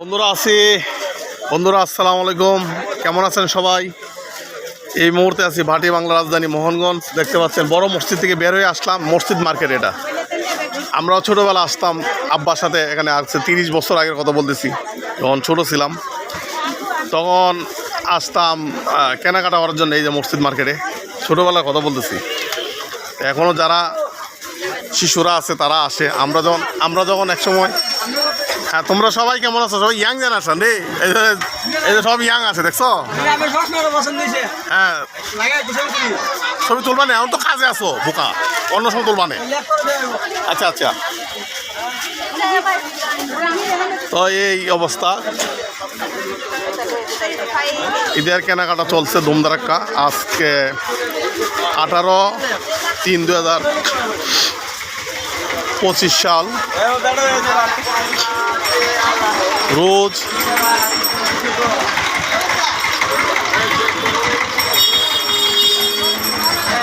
বন্ধুরা আছি। বন্ধুরা, আসসালামু আলাইকুম। কেমন আছেন সবাই? এই মুহূর্তে আছি ভাটি বাংলা রাজধানী মোহনগঞ্জ। দেখতে পাচ্ছেন, বড় মসজিদ থেকে বের হয়ে আসলাম, মসজিদ মার্কেট এটা। আমরাও ছোটোবেলা আসতাম, আব্বার সাথে এখানে আসছে, তিরিশ বছর আগের কথা বলতেছি, যখন ছোট ছিলাম। তখন আসতাম কেনাকাটা করার জন্য এই যে মসজিদ মার্কেটে, ছোটোবেলার কথা বলতেছি। এখনও যারা শিশুরা আছে, তারা আসে। আমরা যখন আমরা যখন একসময় হ্যাঁ তোমরা সবাই কেমন আছো? সবাই ইয়াং জেনারেশন রে। এই সব ইয়াং আছে দেখছ? হ্যাঁ দিছে ছবি তুলবা না এখন তো কাজে আছো বোকা। অন্য সময় তুলবা না। লেখ করে দেবো আচ্ছা আচ্ছা। তো এই অবস্থা। ঈদের কেনাকাটা চলছে ধুমধারাক্কা আজকে আঠারো তিন দু হাজার পঁচিশ সাল। রোজ।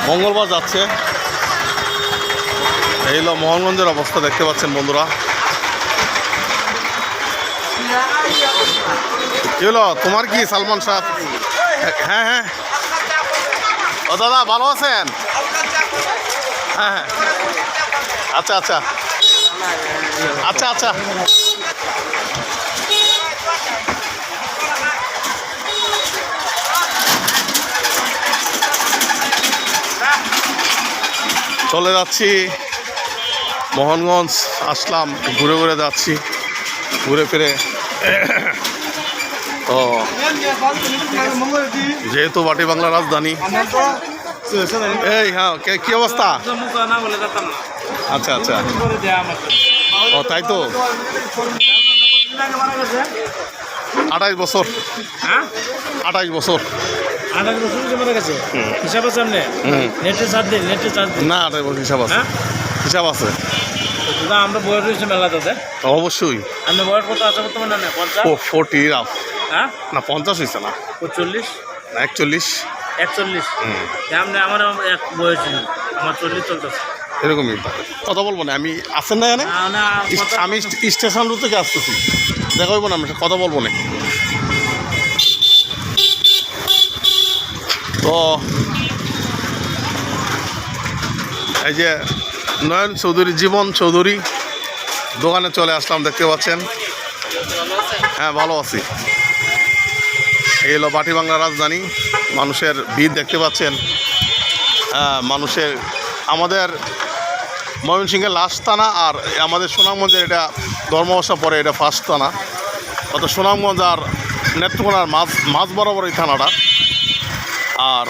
মঙ্গলবার যাচ্ছে। এই হলো মোহনগঞ্জের অবস্থা, দেখতে পাচ্ছেন বন্ধুরা। হলো? তোমার কি, সালমান শাহ হ্যাঁ হ্যাঁ। ও দাদা, ভালো আছেন? হ্যাঁ হ্যাঁ। আচ্ছা আচ্ছা। আচ্ছা আচ্ছা। চলে যাচ্ছি। মোহনগঞ্জ আসলাম ঘুরে ঘুরে যাচ্ছি ঘুরে ফিরে। তো যেহেতু বাটি বাংলা রাজধানী। এই হ্যাঁ কে- কি অবস্থা? আচ্ছা আচ্ছা। ও তাই তো? আঠাইশ বছর। আঠাইশ বছর। আঠাশ বছর গেছে। হিসাব আছে আপনি হুম। নেটে চার দিন নেটে চার দিন। না বছর হিসাব আছে। হ্যাঁ? হিসাব আছে। আমরা বয়স রয়েছে মেলা দাদা অবশ্যই। আপনি বয়স কত আছে বর্তমানে? না পঞ্চাশ? ও ফোরটি রাফ হ্যাঁ? না পঞ্চাশ হয়েছে না। না একচল্লিশ। একচল্লিশ। হুম। আপনি আমার এক বয়স আমার চল্লিশ চলতেছে। এরকমই কথা। বলব না আমি আসেন না জানে না, না, ইস- আমি স্টেশন রুট থেকে আসতেছি। দেখা হইব না আমি কথা বলব না। তো এই যে নয়ন চৌধুরী জীবন চৌধুরী দোকানে চলে আসলাম দেখতে পাচ্ছেন? হ্যাঁ ভালো আছি। এই হলো বাটি বাংলা রাজধানী। মানুষের ভিড় দেখতে পাচ্ছেন। হ্যাঁ মানুষের আমাদের ময়মনসিংহের লাস্ট থানা আর আমাদের সুনামগঞ্জের এটা ধর্মবসা পরে এটা ফার্স্ট থানা। অত সুনামগঞ্জ আর নেত্রকোনার মাঝ মাঝ বরাবর এই থানাটা। আর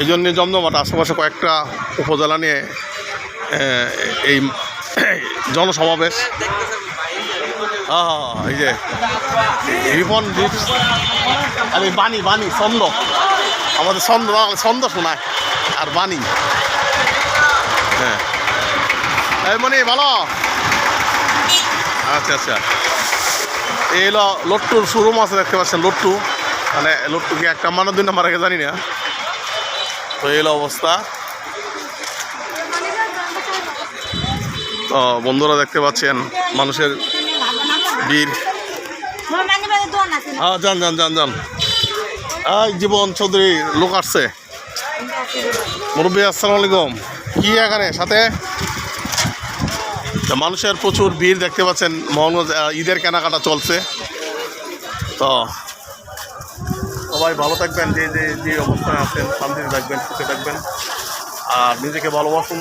এই জন্যে জমজমাট আশেপাশে কয়েকটা উপজেলা নিয়ে এই জনসমাবেশ। এই যে রিপন আমি বাণী বাণী, ছন্দ। আমাদের ছন্দ ছন্দ শোনায়, আর বাণী। মনি, ভালো? আচ্ছা আচ্ছা। এই হলো লট্টুর শোরুম আছে, দেখতে পাচ্ছেন লট্টু। মানে লট্টু কি একটা মানে দুই নাম্বার জানি না। তো এই অবস্থা। তো বন্ধুরা দেখতে পাচ্ছেন, মানুষের ভিড়। হ্যাঁ যান যান যান যান। জীবন চৌধুরী, লোক আসছে। মুরব্বী, আসসালামু আলাইকুম। কি এখানে, সাথে? তো মানুষের প্রচুর ভিড় দেখতে পাচ্ছেন মোহনগঞ্জ ঈদের কেনাকাটা চলছে। তো সবাই ভালো থাকবেন, যে যে যে অবস্থায় আছেন, শান্তিতে থাকবেন, সুখে থাকবেন। আর নিজেকে ভালোবাসুন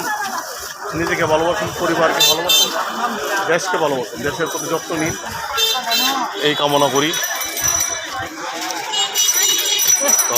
নিজেকে ভালোবাসুন, পরিবারকে ভালোবাসুন, দেশকে ভালোবাসুন, দেশের প্রতি যত্ন নিন। এই কামনা করি। তো